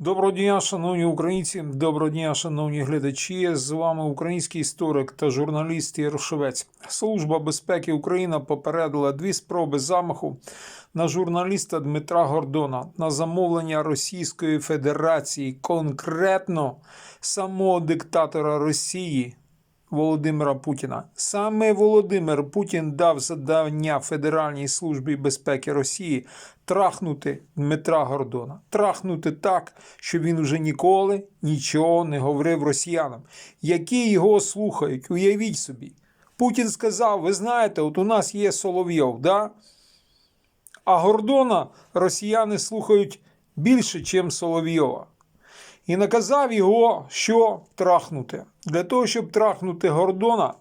Доброго дня, шановні українці, доброго дня, шановні глядачі. З вами український історик та журналіст Ярошевець. Служба безпеки України попередила дві спроби замаху на журналіста Дмитра Гордона на замовлення Російської Федерації, конкретно самого диктатора Росії. Володимира Путіна. Саме Володимир Путін дав завдання Федеральній службі безпеки Росії трахнути Дмитра Гордона. Трахнути так, щоб він вже ніколи нічого не говорив росіянам, які його слухають. Уявіть собі. Путін сказав: ви знаєте, от у нас є Соловйов, да? а Гордона росіяни слухають більше, ніж Соловйова і наказав його, що трахнути. Для того, щоб трахнути Гордона,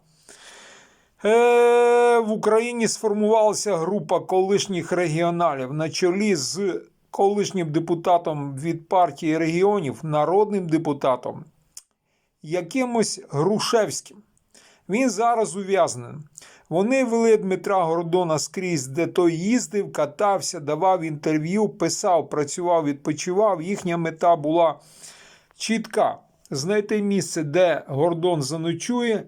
е, в Україні сформувалася група колишніх регіоналів на чолі з колишнім депутатом від партії регіонів, народним депутатом, якимось Грушевським. Він зараз ув'язнений. Вони вели Дмитра Гордона скрізь, де той їздив, катався, давав інтерв'ю, писав, працював, відпочивав. Їхня мета була чітка: знайти місце, де Гордон заночує,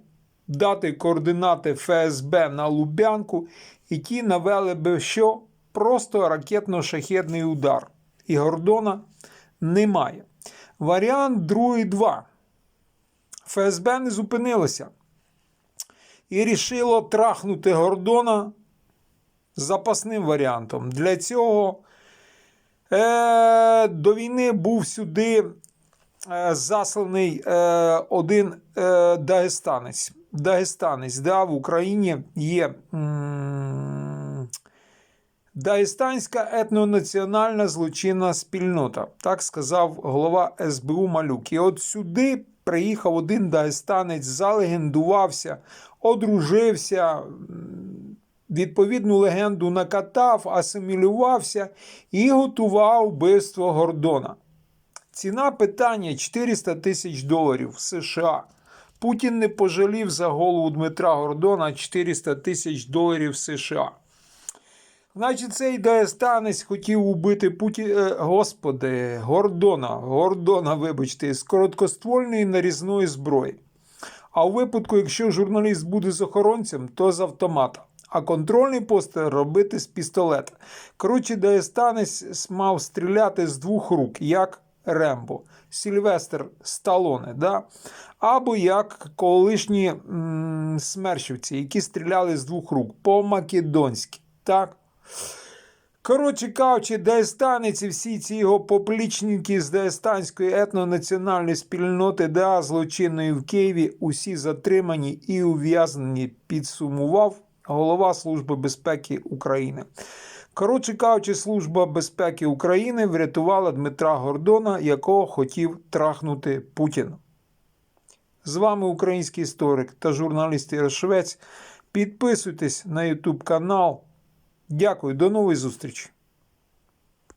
дати координати ФСБ на Лубянку, і ті навели би що? Просто ракетно-шахетний удар. І Гордона немає. Варіант другий два. ФСБ не зупинилося і рішило трахнути Гордона запасним варіантом. Для цього е, до війни був сюди засланий е, один е, дагестанець. Дагестанець, да, в Україні є Дагестанська етнонаціональна злочинна спільнота, так сказав голова СБУ Малюк. І от сюди приїхав один дагестанець, залегендувався, одружився, відповідну легенду накатав, асимілювався і готував вбивство Гордона. Ціна питання 400 тисяч доларів США. Путін не пожалів за голову Дмитра Гордона 400 тисяч доларів США. Значить, цей дагестанець хотів убити Путі... е, Господи, Гордона, Гордона, вибачте, з короткоствольної нарізної зброї. А у випадку, якщо журналіст буде з охоронцем, то з автомата. А контрольний постер робити з пістолета. Коротше, дагестанець мав стріляти з двох рук, як Рембо, Сільвестр Сталоне, да? або як колишні м- смершівці, які стріляли з двох рук по-македонськи. Так? Коротше кажучи, дагестанець і всі ці його поплічники з Дагестанської етнонаціональної спільноти ДА злочинної в Києві усі затримані і ув'язнені, підсумував голова Служби безпеки України. Коротше кажучи, Служба безпеки України врятувала Дмитра Гордона, якого хотів трахнути Путін. З вами український історик та журналіст Ярошевець. Підписуйтесь на YouTube канал. Дякую, до нової зустрічі.